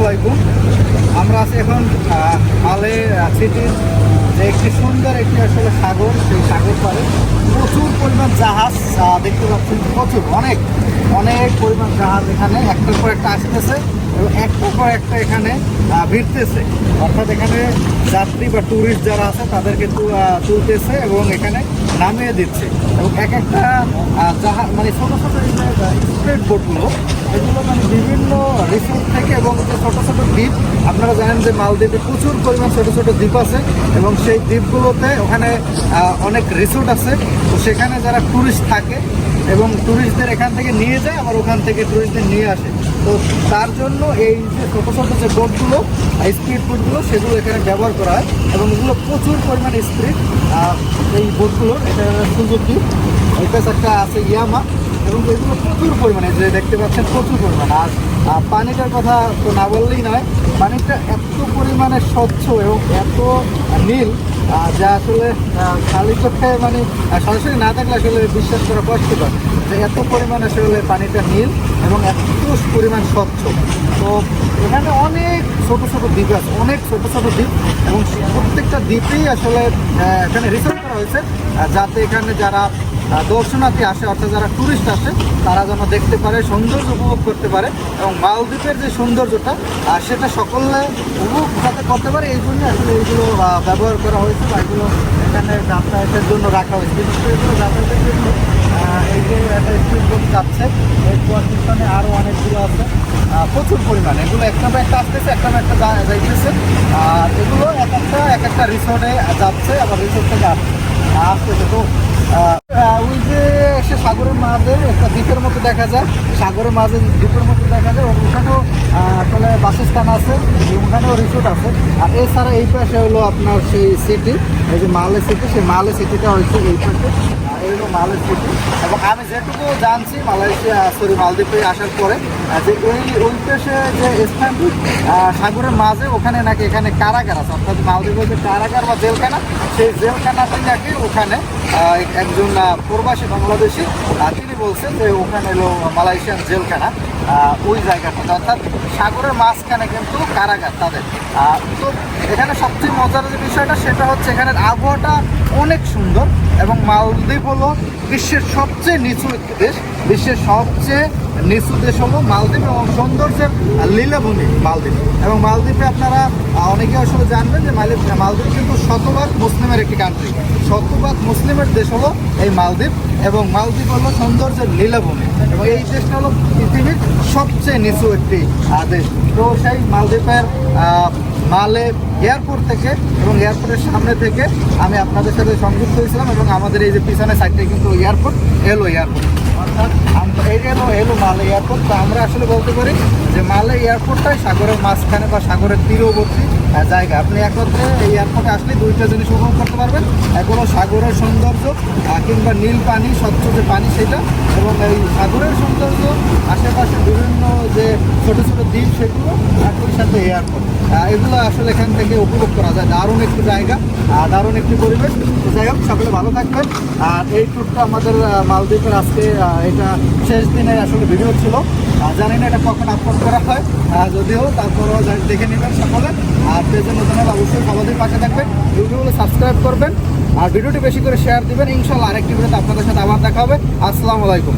আলাইকুম। আমরা আছি এখন মালে সিটির যে একটি সুন্দর একটি আসলে সাগর, সেই সাগর পারে প্রচুর পরিমাণ জাহাজ দেখতে পাচ্ছেন প্রচুর, অনেক অনেক পরিমাণ জাহাজ এখানে। একটার পর একটা আসতেছে এবং একটার পর একটা এখানে ভিড়তেছে। অর্থাৎ এখানে যাত্রী বা ট্যুরিস্ট যারা আছে, তাদেরকে তু- তুলতেছে এবং এখানে নামিয়ে দিচ্ছে। এবং এক একটা জাহাজ মানে ছোটো ছোটো স্ট্রেট বোটগুলো এগুলো মানে বিভিন্ন রিসোর্ট থেকে এবং ছোটো ছোটো দ্বীপ, আপনারা জানেন যে মালদ্বীপে প্রচুর পরিমাণ ছোটো ছোটো দ্বীপ আছে এবং সেই দ্বীপগুলোতে ওখানে অনেক রিসোর্ট আছে। তো সেখানে যারা ট্যুরিস্ট থাকে এবং ট্যুরিস্টদের এখান থেকে নিয়ে যায়, আবার ওখান থেকে ট্যুরিস্টদের নিয়ে আসে। তো তার জন্য এই যে ছোটো ছোটো যে বোটগুলো স্পিড বোটগুলো সেগুলো এখানে ব্যবহার করা হয় এবং এগুলো প্রচুর পরিমাণে স্পিড এই বোটগুলোর এটা সুযোগি এটা একটা আছে ইয়ামা, এবং এগুলো প্রচুর পরিমাণে, যে দেখতে পাচ্ছেন প্রচুর পরিমাণে। আর পানিটার কথা তো না বললেই নয়, পানিটা এত পরিমাণে স্বচ্ছ এবং এত নীল যা আসলে খালি চোখে মানে সরাসরি না থাকলে আসলে বিশ্বাস করা কষ্টকর। যে এত পরিমাণে আসলে পানিটা নীল। এবং এত পরিমাণ স্বচ্ছ। তো এখানে অনেক ছোট ছোট দ্বীপ আছে, অনেক ছোট ছোট দ্বীপ এবং প্রত্যেকটা দ্বীপেই আসলে এখানে রিসার্চ করা হয়েছে যাতে এখানে যারা দর্শনার্থী আসে অর্থাৎ যারা ট্যুরিস্ট আসে, তারা যেন দেখতে পারে, সৌন্দর্য উপভোগ করতে পারে এবং মালদ্বীপের যে সৌন্দর্যটা সেটা সকলে উপভোগ যাতে করতে পারে, এই জন্য আসলে এইগুলো ব্যবহার করা হয়েছে বা এগুলো এখানে যাতায়াতের জন্য রাখা হয়েছে। বিশেষ করে এগুলো যাতায়াতের জন্য এই যে একটা আছে প্রচুর পরিমাণে এগুলো একটা আসতেছে একটা আর এগুলো এক একটা এক একটা রিসোর্টে যাচ্ছে আবার রিসোর্ট আসছে সে সাগরের মাঝে একটা দ্বীপের মতো দেখা যায় সাগরের মাঝে দ্বীপের মতো দেখা যায় ওখানেও আসলে বাসস্থান আছে। ওখানেও রিসোর্ট আছে। আর এছাড়া এই পাশে হলো আপনার সেই সিটি এই যে মালে সিটি সেই মালে সিটিটা হয়েছে এই পাশে। এই হলো মালে সিটি এবং আমি যেটুকু জানছি, মালয়েশিয়া সরি মালদ্বীপে আসার পরে যে ওই ওই পাশে যে আহ, সাগরের মাঝে ওখানে নাকি এখানে কারাগার আছে। অর্থাৎ মালদ্বীপের যে কারাগার বা জেলখানা। সেই জেলখানাটি নাকি ওখানে একজন প্রবাসী বাংলাদেশি তিনি বলছেন যে ওখানে এলো মালয়েশিয়ান জেলখানা ওই জায়গাটাতে অর্থাৎ সাগরের মাঝখানে কিন্তু কারাগার তাদের। তো এখানে সবচেয়ে মজার যে বিষয়টা সেটা হচ্ছে এখানের আবহাওয়াটা অনেক সুন্দর এবং মালদ্বীপ হলো বিশ্বের সবচেয়ে নিচু একটি দেশ। বিশ্বের সবচেয়ে নিচু দেশ হলো মালদ্বীপ এবং সৌন্দর্যের লীলাভূমি মালদ্বীপ। এবং মালদ্বীপে আপনারা অনেকে আসলে জানবেন যে মালদ্বীপ মালদ্বীপ কিন্তু শতভাগ মুসলিমের একটি কান্ট্রি শতভাগ মুসলিমের দেশ হলো এই মালদ্বীপ এবং মালদ্বীপ হলো সৌন্দর্যের লীলাভূমি। এবং এই দেশটা হলো পৃথিবীর সবচেয়ে নিচু একটি দেশ। তো সেই মালদ্বীপের মালে এয়ারপোর্ট থেকে এবং এয়ারপোর্টের সামনে থেকে আমি আপনাদের সাথে সংযুক্ত হয়েছিলাম এবং আমাদের এই যে পিছনে সাইডটা কিন্তু এয়ারপোর্ট, এলো এয়ারপোর্ট। অর্থাৎ এই এলো মালে এয়ারপোর্ট তো আমরা আসলে বলতে পারি যে মালে এয়ারপোর্টটাই সাগরের মাঝখানে বা সাগরের তীরবর্তী জায়গা। আপনি একত্রে এই এয়ারপোর্টে আসলে দুইটা জিনিস উপভোগ করতে পারবেন। এক হলো সাগরের সৌন্দর্য কিংবা নীল পানি, স্বচ্ছ যে পানি সেটা, এবং এই সাগরের সৌন্দর্য, আশেপাশে বিভিন্ন যে ছোট ছোট দ্বীপ সেগুলো একই সাথে এয়ারপোর্ট এগুলো আসলে এখান থেকে উপভোগ করা যায়। দারুণ একটি জায়গা আর দারুণ একটি পরিবেশ। তো যাই হোক, সকলে ভালো থাকবেন। আর এই ট্যুরটা আমাদের মালদ্বীপের আজকে এটা শেষ দিনে আসলে ভিডিও ছিল। আর জানি না এটা কখন আপলোড করা হয়। যদিও তারপরও দেখে নেবেন সকলে। আর পেজের নতুন অবশ্যই সবাই পাশে থাকবেন। ইউটিউবে সাবস্ক্রাইব করবেন আর ভিডিওটি বেশি করে শেয়ার দিবেন। ইনশাল্লাহ আরেকটি ভিডিওতে আপনাদের সাথে আবার দেখা হবে। আসসালামু আলাইকুম।